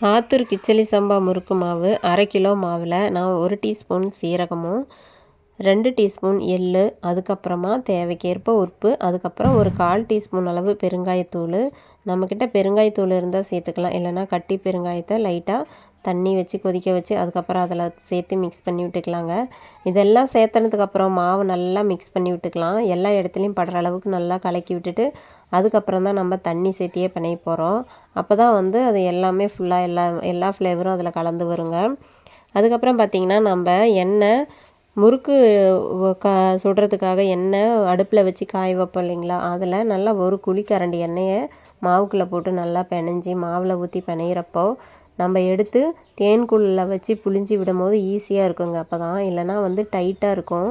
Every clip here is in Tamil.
ஆத்தூர் கிச்சலி சம்பா முறுக்கு மாவு அரை கிலோ மாவில் நான் ஒரு டீஸ்பூன் சீரகமும் ரெண்டு டீஸ்பூன் எள் அதுக்கப்புறமா தேவைக்கேற்ப உப்பு அதுக்கப்புறம் ஒரு கால் டீஸ்பூன் அளவு பெருங்காயத்தூள். நம்மக்கிட்ட பெருங்காயத்தூள் இருந்தால் சேர்த்துக்கலாம் இல்லைனா கட்டி பெருங்காயத்தை லைட்டாக தண்ணி வச்சு கொதிக்க வச்சு அதுக்கப்புறம் அதில் சேர்த்து மிக்ஸ் பண்ணி விட்டுக்கலாங்க. இதெல்லாம் சேர்த்தனதுக்கப்புறம் மாவு நல்லா மிக்ஸ் பண்ணி விட்டுக்கலாம். எல்லா இடத்துலையும் படுற அளவுக்கு நல்லா கலக்கி விட்டுட்டு அதுக்கப்புறம் தான் நம்ம தண்ணி சேர்த்தியே பண்ணி போகிறோம் அப்போ தான் வந்து அது எல்லாமே ஃபுல்லாக எல்லா எல்லா ஃப்ளேவரும் அதில் கலந்து வருங்க. அதுக்கப்புறம் பார்த்திங்கன்னா நம்ம எண்ணெய் முறுக்கு க சுடுறதுக்காக எண்ணெய் அடுப்பில் வச்சு காய வைப்போம் இல்லைங்களா? அதில் நல்லா ஒரு குழிக்கரண்டி எண்ணெயை மாவுக்குள்ளே போட்டு நல்லா பிணைஞ்சி மாவில் ஊற்றி பிணையிறப்போ நம்ம எடுத்து தேன்குள்ளில் வச்சு புழிஞ்சி விடும் போது ஈஸியாக இருக்குங்க. அப்போ தான் இல்லைனா வந்து டைட்டாக இருக்கும்.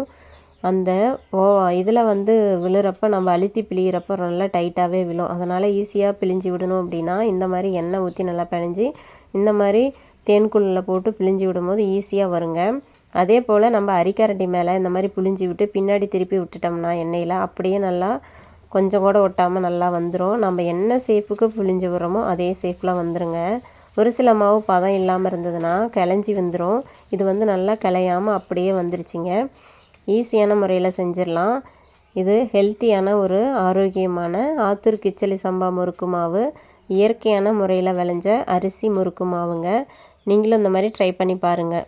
அந்த ஓ இதில் வந்து விழுறப்ப நம்ம அழுத்தி பிழிகிறப்போ நல்லா டைட்டாகவே விழும். அதனால் ஈஸியாக பிழிஞ்சு விடணும் அப்படின்னா இந்த மாதிரி எண்ணெய் ஊற்றி நல்லா பிணைஞ்சி இந்த மாதிரி தேன்குள்ளில் போட்டு பிழிஞ்சு விடும்போது ஈஸியாக வருங்க. அதே போல் நம்ம அரிக்கரண்டி மேலே இந்த மாதிரி புழிஞ்சி விட்டு பின்னாடி திருப்பி விட்டுட்டோம்னா எண்ணெயில் அப்படியே நல்லா கொஞ்சம் கூட ஒட்டாமல் நல்லா வந்துடும் நம்ம என்ன சேஃபுக்கு புழிஞ்சு விடுறோமோ அதே சேஃபில் வந்துடுங்க ஒரு சில மாவு பதம் இல்லாமல் இருந்ததுன்னா கிளஞ்சி வந்துடும் இது வந்து நல்லா கிளையாமல் அப்படியே வந்துருச்சுங்க. ஈஸியான முறையில் செஞ்சிடலாம். இது ஹெல்த்தியான ஒரு ஆரோக்கியமான ஆத்தூர் கிச்சலி சம்பா முறுக்கு மாவு. இயற்கையான முறையில் விளைஞ்ச அரிசி முறுக்கு மாவுங்க. நீங்களும் இந்த மாதிரி ட்ரை பண்ணி பாருங்கள்